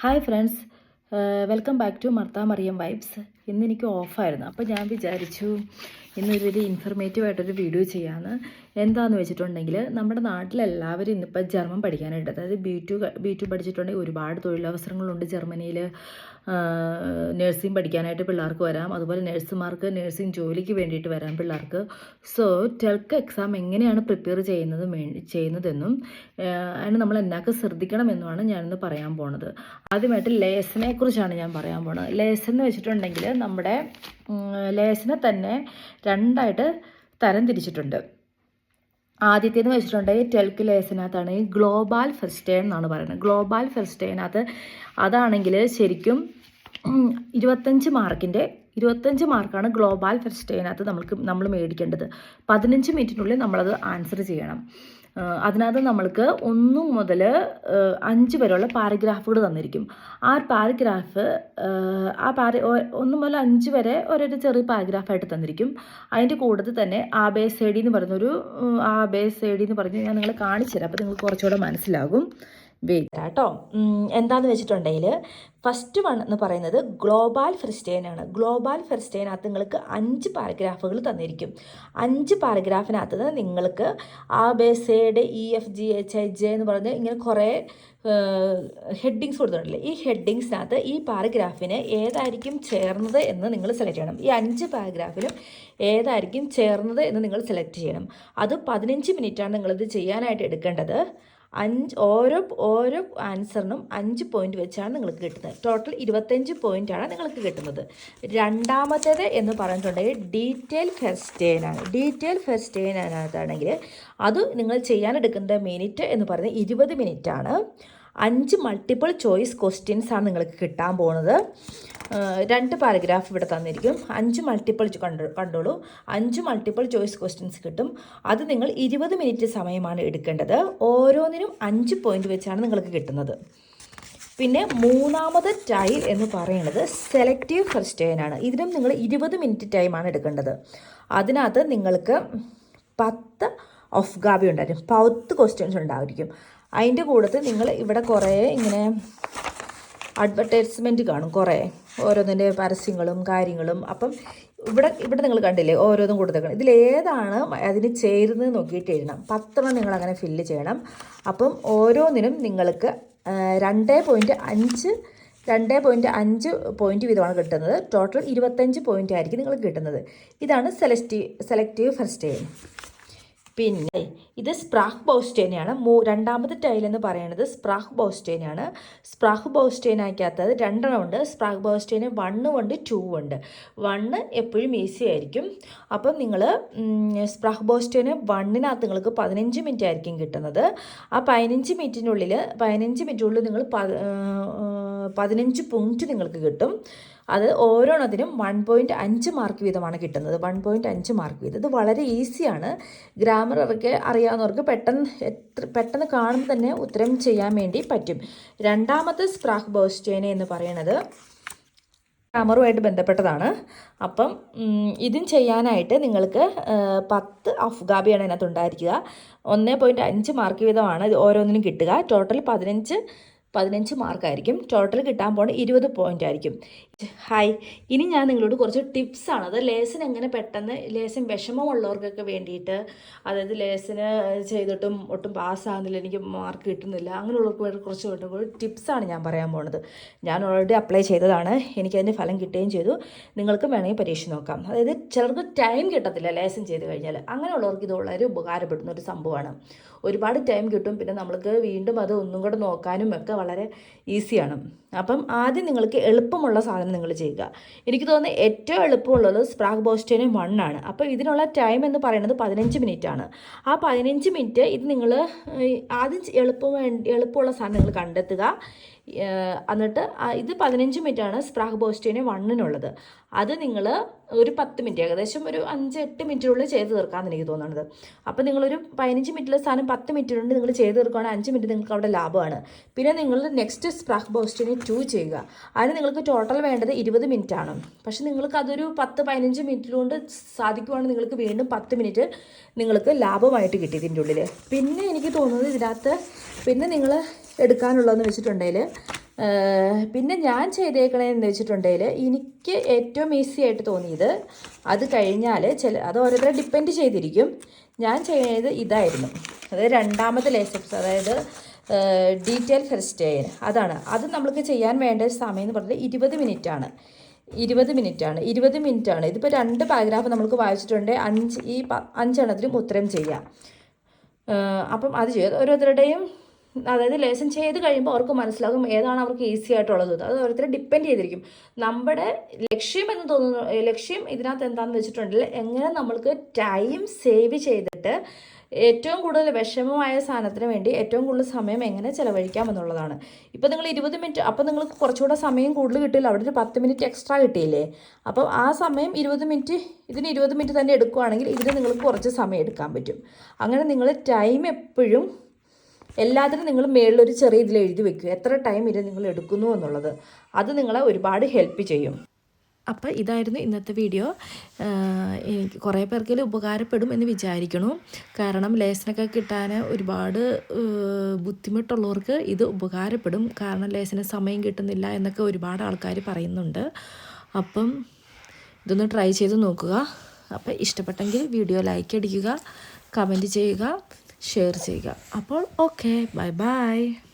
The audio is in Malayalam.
Hi friends welcome back to Martha Mariyam vibes ഇന്ന് എനിക്ക് ഓഫായിരുന്നു. അപ്പോൾ ഞാൻ വിചാരിച്ചു ഇന്നൊരു ഇൻഫർമേറ്റീവ് ആയിട്ടൊരു വീഡിയോ ചെയ്യാമെന്ന് എന്താണെന്ന് വെച്ചിട്ടുണ്ടെങ്കിൽ നമ്മുടെ നാട്ടിലെല്ലാവരും ഇന്നിപ്പോൾ ജർമ്മൻ പഠിക്കാനായിട്ട് അതായത് ബി ടു ബി ടു പഠിച്ചിട്ടുണ്ടെങ്കിൽ ഒരുപാട് തൊഴിലവസരങ്ങളുണ്ട് ജർമ്മനിയിൽ. നഴ്സിംഗ് പഠിക്കാനായിട്ട് പിള്ളേർക്ക് വരാം. അതുപോലെ നഴ്സുമാർക്ക് നഴ്സിംഗ് ജോലിക്ക് വേണ്ടിയിട്ട് വരാം പിള്ളേർക്ക്. സോ ടെൽക്ക് എക്സാം എങ്ങനെയാണ് പ്രിപ്പയർ ചെയ്യുന്നത് ചെയ്യുന്നതെന്നും അതിന് നമ്മൾ എന്നൊക്കെ ശ്രദ്ധിക്കണമെന്നുമാണ് ഞാനിന്ന് പറയാൻ പോണത്. ആദ്യമായിട്ട് ലേസനെ കുറിച്ചാണ് ഞാൻ പറയാൻ പോണത്. ലേസെന്ന് വെച്ചിട്ടുണ്ടെങ്കിൽ നമ്മുടെ ലേസിനെ തന്നെ രണ്ടായിട്ട് തരം തിരിച്ചിട്ടുണ്ട് ആദ്യത്തേന്ന് വെച്ചിട്ടുണ്ടെങ്കിൽ ടെൽക്ക് ലേസിനകത്താണ് ഈ ഗ്ലോബാൽ ഫെസ്റ്റേൺ എന്നാണ് പറയുന്നത്. ഗ്ലോബാൽ ഫെസ്റ്റേനകത്ത് അതാണെങ്കിൽ ശരിക്കും ഇരുപത്തഞ്ച് മാർക്കിന്റെ ഇരുപത്തഞ്ച് മാർക്കാണ് ഗ്ലോബാൽ ഫെസ്റ്റേനകത്ത് നമ്മൾക്ക് നമ്മൾ മേടിക്കേണ്ടത്. പതിനഞ്ച് മിനിറ്റിനുള്ളിൽ നമ്മളത് ആൻസർ ചെയ്യണം. അതിനകത്ത് നമ്മൾക്ക് ഒന്ന് മുതൽ അഞ്ച് വരെയുള്ള പാരഗ്രാഫുകൾ തന്നിരിക്കും. ആ പാരഗ്രാഫ് ആ പാര ഒന്ന് മുതൽ അഞ്ച് വരെ ഓരോരു ചെറിയ പാരഗ്രാഫായിട്ട് തന്നിരിക്കും. അതിന്റെ കൂട്ടത്തിൽ തന്നെ ആ ബേ സൈഡി എന്ന് പറയുന്നൊരു ആ ബേ സൈഡി എന്ന് പറഞ്ഞ് ഞാൻ നിങ്ങളെ കാണിച്ചു തരാം. അപ്പോൾ നിങ്ങൾക്ക് കുറച്ചുകൂടെ മനസ്സിലാകും. വെയിറ്റ് കേട്ടോ വെച്ചിട്ടുണ്ടെങ്കിൽ ഫസ്റ്റ് വൺ എന്ന് പറയുന്നത് ഗ്ലോബൽ ആണ്. ഗ്ലോബാൽ ഫെർസ്റ്റൈനകത്ത് നിങ്ങൾക്ക് അഞ്ച് പാരഗ്രാഫുകൾ തന്നിരിക്കും. അഞ്ച് പാരഗ്രാഫിനകത്ത് നിങ്ങൾക്ക് ആ ബേസേഡ് E F G H I J എന്ന് പറഞ്ഞ് ഇങ്ങനെ കുറേ ഹെഡിങ്സ് കൊടുത്തിട്ടുണ്ടല്ലേ ഈ ഹെഡിങ്സിനകത്ത് ഈ പാരഗ്രാഫിന് ഏതായിരിക്കും ചേർന്നത് എന്ന് നിങ്ങൾ സെലക്ട് ചെയ്യണം. ഈ അഞ്ച് പാരഗ്രാഫിലും ഏതായിരിക്കും ചേർന്നത് എന്ന് നിങ്ങൾ സെലക്ട് ചെയ്യണം. അത് പതിനഞ്ച് മിനിറ്റാണ് നിങ്ങളിത് ചെയ്യാനായിട്ട് എടുക്കേണ്ടത്. അഞ്ച് ഓരോ ഓരോ ആൻസറിനും അഞ്ച് പോയിന്റ് വെച്ചാണ് നിങ്ങൾക്ക് കിട്ടുന്നത്. ടോട്ടൽ ഇരുപത്തഞ്ച് പോയിന്റാണ് നിങ്ങൾക്ക് കിട്ടുന്നത്. രണ്ടാമത്തേത് എന്ന് പറഞ്ഞിട്ടുണ്ടെങ്കിൽ ഡീറ്റെയിൽ ഫെസ്റ്റേനാണ് ഡീറ്റെയിൽ ഫെസ്റ്റേനാണെങ്കിൽ അത് നിങ്ങൾ ചെയ്യാനെടുക്കുന്ന മിനിറ്റ് എന്ന് പറയുന്നത് ഇരുപത് മിനിറ്റാണ് അഞ്ച് മൾട്ടിപ്പിൾ ചോയ്സ് ക്വസ്റ്റ്യൻസ് ആണ് നിങ്ങൾക്ക് കിട്ടാൻ പോകുന്നത് രണ്ട് പാരഗ്രാഫ് ഇവിടെ തന്നിരിക്കും. അഞ്ച് മൾട്ടിപ്പിൾ കണ്ടു കണ്ടോളൂ. അഞ്ച് മൾട്ടിപ്പിൾ ചോയ്സ് ക്വസ്റ്റ്യൻസ് കിട്ടും. അത് നിങ്ങൾ ഇരുപത് മിനിറ്റ് സമയമാണ് എടുക്കേണ്ടത്. ഓരോന്നിനും അഞ്ച് പോയിന്റ് വെച്ചാണ് നിങ്ങൾക്ക് കിട്ടുന്നത്. പിന്നെ മൂന്നാമത് ടൈൽ എന്ന് പറയുന്നത് സെലക്റ്റീവ് ഫസ്റ്റ് ആണ്. ഇതിനും നിങ്ങൾ ഇരുപത് മിനിറ്റ് ടൈമാണ് എടുക്കേണ്ടത്. അതിനകത്ത് നിങ്ങൾക്ക് പത്ത് ഓഫ് ഗാബി ഉണ്ടായിരിക്കും. പത്ത് ക്വസ്റ്റ്യൻസ് ഉണ്ടായിരിക്കും. അതിന്റെ കൂട്ടത്തിൽ നിങ്ങൾ ഇവിടെ കുറേ ഇങ്ങനെ അഡ്വർടൈസ്മെന്റ് കാണും കുറേ. ഓരോന്നിന്റെ പരസ്യങ്ങളും കാര്യങ്ങളും. അപ്പം ഇവിടെ ഇവിടെ നിങ്ങൾ കണ്ടില്ലേ ഓരോന്നും കൊടുത്തേക്കണം. ഇതിലേതാണ് അതിന് ചേരുന്നത് നോക്കിയിട്ട് എഴുതണം. പത്രം നിങ്ങൾ അങ്ങനെ ഫില്ല് ചെയ്യണം. അപ്പം ഓരോന്നിനും നിങ്ങൾക്ക് രണ്ട് പോയിന്റ് അഞ്ച് രണ്ട് പോയിന്റ് അഞ്ച് പോയിന്റ് വീതമാണ് കിട്ടുന്നത്. ടോട്ടൽ ഇരുപത്തഞ്ച് പോയിന്റ് ആയിരിക്കും നിങ്ങൾക്ക് കിട്ടുന്നത്. ഇതാണ് സെലക്റ്റീവ് സെലക്റ്റീവ് ഫസ്റ്റ് എയിം പിന്നെ ഇത് സ്പ്രാഹ് ബോസ്റ്റേനെയാണ് മൂ രണ്ടാമത്തെ ടൈൽ എന്ന് പറയുന്നത് സ്പ്രാഹ് ബോസ്റ്റേനാണ് സ്പ്രാഹ് ബോസ്റ്റേനാക്കാത്തത് രണ്ടെണ്ണം ഉണ്ട് സ്പ്രാഹ് ബോസ്റ്റേന് വണ്ണും ഉണ്ട് ടൂ ഉണ്ട്. വണ്ണ് എപ്പോഴും ഈസി ആയിരിക്കും. അപ്പം നിങ്ങൾ സ്പ്രാഹ് ബോസ്റ്റേന് വണ്ണിനകത്ത് നിങ്ങൾക്ക് പതിനഞ്ച് മിനിറ്റ് ആയിരിക്കും കിട്ടുന്നത്. ആ പതിനഞ്ച് മിനിറ്റിനുള്ളിൽ പതിനഞ്ച് മിനിറ്റിനുള്ളിൽ നിങ്ങൾ പതിനഞ്ച് പോയിന്റ് നിങ്ങൾക്ക് കിട്ടും. അത് ഓരോന്നതിനും വൺ പോയിന്റ് അഞ്ച് മാർക്ക് വീതമാണ് കിട്ടുന്നത്. വൺ പോയിന്റ് അഞ്ച് മാർക്ക് വീതം. ഇത് വളരെ ഈസിയാണ് ഗ്രാമർ ഒക്കെ അറിയാവുന്നവർക്ക് പെട്ടെന്ന് എത്ര പെട്ടെന്ന് കാണുമ്പോൾ തന്നെ ഉത്തരം ചെയ്യാൻ വേണ്ടി പറ്റും. രണ്ടാമത്തെ സ്പ്രാഹ് ബോസ്റ്റേന എന്ന് പറയുന്നത് ഗ്രാമറുമായിട്ട് ബന്ധപ്പെട്ടതാണ്. അപ്പം ഇതും ചെയ്യാനായിട്ട് നിങ്ങൾക്ക് പത്ത് അഫ്ഗാബിയാണ് അതിനകത്ത് ഉണ്ടായിരിക്കുക. ഒന്ന് പോയിന്റ് അഞ്ച് മാർക്ക് വീതമാണ് ഇത് ഓരോന്നിനും കിട്ടുക. ടോട്ടൽ പതിനഞ്ച് പതിനഞ്ച് മാർക്കായിരിക്കും. ടോട്ടൽ കിട്ടാൻ പോണ ഇരുപത് പോയിന്റ് ആയിരിക്കും. ഹായ് ഇനി ഞാൻ നിങ്ങളോട് കുറച്ച് ടിപ്സാണ് അത് ലേസൻ എങ്ങനെ പെട്ടെന്ന് ലേസൻ വിഷമമുള്ളവർക്കൊക്കെ വേണ്ടിയിട്ട് അതായത് ലേസന് ചെയ്തിട്ടും ഒട്ടും പാസ്സാകുന്നില്ല എനിക്ക് മാർക്ക് കിട്ടുന്നില്ല അങ്ങനെയുള്ളവർക്ക് വേണ്ടി കുറച്ച് വേണ്ടി ടിപ്സാണ് ഞാൻ പറയാൻ പോണത്. ഞാൻ ഓൾറെഡി അപ്ലൈ ചെയ്തതാണ്. എനിക്കതിന്റെ ഫലം കിട്ടുകയും ചെയ്തു. നിങ്ങൾക്കും വേണമെങ്കിൽ പരീക്ഷ നോക്കാം. അതായത് ചിലർക്ക് ടൈം കിട്ടത്തില്ല ലേസൻ ചെയ്ത് കഴിഞ്ഞാൽ. അങ്ങനെയുള്ളവർക്ക് ഇത് വളരെ ഉപകാരപ്പെടുന്ന ഒരു സംഭവമാണ്. ഒരുപാട് ടൈം കിട്ടും. പിന്നെ നമ്മൾക്ക് വീണ്ടും അത് ഒന്നും കൂടെ നോക്കാനും ഒക്കെ വളരെ ഈസിയാണ്. അപ്പം ആദ്യം നിങ്ങൾക്ക് എളുപ്പമുള്ള സാധനം നിങ്ങൾ ചെയ്യുക. എനിക്ക് തോന്നുന്നത് ഏറ്റവും എളുപ്പമുള്ളത് സ്പ്രാഗ് ബോസ്റ്റേന് ആണ്. അപ്പോൾ ഇതിനുള്ള ടൈം എന്ന് പറയുന്നത് പതിനഞ്ച് മിനിറ്റ് ആണ്. ആ പതിനഞ്ച് മിനിറ്റ് ഇത് നിങ്ങൾ ആദ്യം എളുപ്പം എളുപ്പമുള്ള സാധനം നിങ്ങൾ കണ്ടെത്തുക. എന്നിട്ട് ഇത് പതിനഞ്ച് മിനിറ്റാണ് സ്പ്രാഗ് ബോസ്റ്റേന് വണ്ണിനുള്ളത് അത് നിങ്ങൾ ഒരു പത്ത് മിനിറ്റ് ഏകദേശം ഒരു അഞ്ച് എട്ട് മിനിറ്റിനുള്ളിൽ ചെയ്ത് തീർക്കാമെന്ന് എനിക്ക് തോന്നുന്നത്. അപ്പോൾ നിങ്ങളൊരു പതിനഞ്ച് മിനിറ്റിലെ സാധനം പത്ത് മിനിറ്റിനുള്ളിൽ നിങ്ങൾ ചെയ്ത് തീർക്കുകയാണെങ്കിൽ അഞ്ച് മിനിറ്റ് നിങ്ങൾക്ക് അവിടെ ലാഭമാണ്. പിന്നെ നിങ്ങൾ നെക്സ്റ്റ് സ്പ്രാഗ് ബോസ്റ്റിനെ ടു ചെയ്യുക. അതിന് നിങ്ങൾക്ക് ടോട്ടൽ വേണ്ടത് ഇരുപത് മിനിറ്റ് ആണ് പക്ഷേ നിങ്ങൾക്ക് അതൊരു പത്ത് പതിനഞ്ച് മിനിറ്റ് കൊണ്ട് സാധിക്കുവാണെങ്കിൽ നിങ്ങൾക്ക് വീണ്ടും പത്ത് മിനിറ്റ് നിങ്ങൾക്ക് ലാഭമായിട്ട് കിട്ടി ഇതിന്റെ ഉള്ളിൽ പിന്നെ എനിക്ക് തോന്നുന്നത് ഇതിനകത്ത് പിന്നെ നിങ്ങൾ എടുക്കാനുള്ളതെന്ന് വെച്ചിട്ടുണ്ടെങ്കിൽ പിന്നെ ഞാൻ ചെയ്തേക്കണതെന്ന് വെച്ചിട്ടുണ്ടെങ്കിൽ എനിക്ക് ഏറ്റവും ഈസി ആയിട്ട് തോന്നിയത് അത് കഴിഞ്ഞാൽ ചില അത് ഓരോരുത്തരെ ഡിപ്പെൻഡ് ചെയ്തിരിക്കും. ഞാൻ ചെയ്യുന്നത് ഇതായിരുന്നു. അതായത് രണ്ടാമത്തെ ലേസപ്സ് അതായത് ഡീറ്റെയിൽ ഫസ്റ്റ് എയർ അതാണ്. അത് നമ്മൾക്ക് ചെയ്യാൻ വേണ്ട സമയം എന്ന് പറഞ്ഞാൽ ഇരുപത് മിനിറ്റാണ്. ഇരുപത് മിനിറ്റാണ്. ഇരുപത് മിനിറ്റാണ്. ഇതിപ്പോൾ രണ്ട് പാരഗ്രാഫ് നമ്മൾക്ക് വായിച്ചിട്ടുണ്ട്. അഞ്ച് ഈ അഞ്ചെണ്ണത്തിലും ഉത്തരം ചെയ്യാം. അപ്പം അത് ചെയ്യാം. ഓരോരുത്തരുടെയും അതായത് ലേസൺ ചെയ്ത് കഴിയുമ്പോൾ അവർക്ക് മനസ്സിലാകും ഏതാണ് അവർക്ക് ഈസി ആയിട്ടുള്ളത്. അത് ഓരോരുത്തരെ ഡിപ്പെൻഡ് ചെയ്തിരിക്കും. നമ്മുടെ ലക്ഷ്യം എന്ന് തോന്നുന്നു ലക്ഷ്യം ഇതിനകത്ത് എന്താണെന്ന് വെച്ചിട്ടുണ്ടെങ്കിൽ എങ്ങനെ നമ്മൾക്ക് ടൈം സേവ് ചെയ്തിട്ട് ഏറ്റവും കൂടുതൽ വിഷമമായ സാധനത്തിന് വേണ്ടി ഏറ്റവും കൂടുതൽ സമയം എങ്ങനെ ചിലവഴിക്കാം എന്നുള്ളതാണ്. ഇപ്പോൾ നിങ്ങൾ ഇരുപത് മിനിറ്റ് അപ്പോൾ നിങ്ങൾക്ക് കുറച്ചുകൂടെ സമയം കൂടുതൽ കിട്ടില്ല അവിടെ ഒരു പത്ത് മിനിറ്റ് എക്സ്ട്രാ കിട്ടിയില്ലേ? അപ്പം ആ സമയം ഇരുപത് മിനിറ്റ് ഇതിന് ഇരുപത് മിനിറ്റ് തന്നെ എടുക്കുകയാണെങ്കിൽ ഇതിന് നിങ്ങൾക്ക് കുറച്ച് സമയം എടുക്കാൻ പറ്റും. അങ്ങനെ നിങ്ങൾ ടൈം എപ്പോഴും എല്ലാത്തിനും നിങ്ങൾ മേളിലൊരു ചെറിയ ഇതിൽ എഴുതി വെക്കുക. എത്ര ടൈം ഇത് നിങ്ങൾ എടുക്കുന്നു എന്നുള്ളത്. അത് നിങ്ങളെ ഒരുപാട് ഹെൽപ്പ് ചെയ്യും. അപ്പോൾ ഇതായിരുന്നു ഇന്നത്തെ വീഡിയോ എനിക്ക് കുറേ പേർക്കെങ്കിലും ഉപകാരപ്പെടും എന്ന് വിചാരിക്കണു. കാരണം ലേസനൊക്കെ കിട്ടാൻ ഒരുപാട് ബുദ്ധിമുട്ടുള്ളവർക്ക് ഇത് ഉപകാരപ്പെടും. കാരണം ലേസന് സമയം കിട്ടുന്നില്ല എന്നൊക്കെ ഒരുപാട് ആൾക്കാർ പറയുന്നുണ്ട്. അപ്പം ഇതൊന്ന് ട്രൈ ചെയ്ത് നോക്കുക. അപ്പോൾ ഇഷ്ടപ്പെട്ടെങ്കിൽ വീഡിയോ ലൈക്ക് അടിക്കുക കമന്റ് ചെയ്യുക. ഷെയർ ചെയ്യുക. അപ്പോൾ ഓക്കെ. Bye by.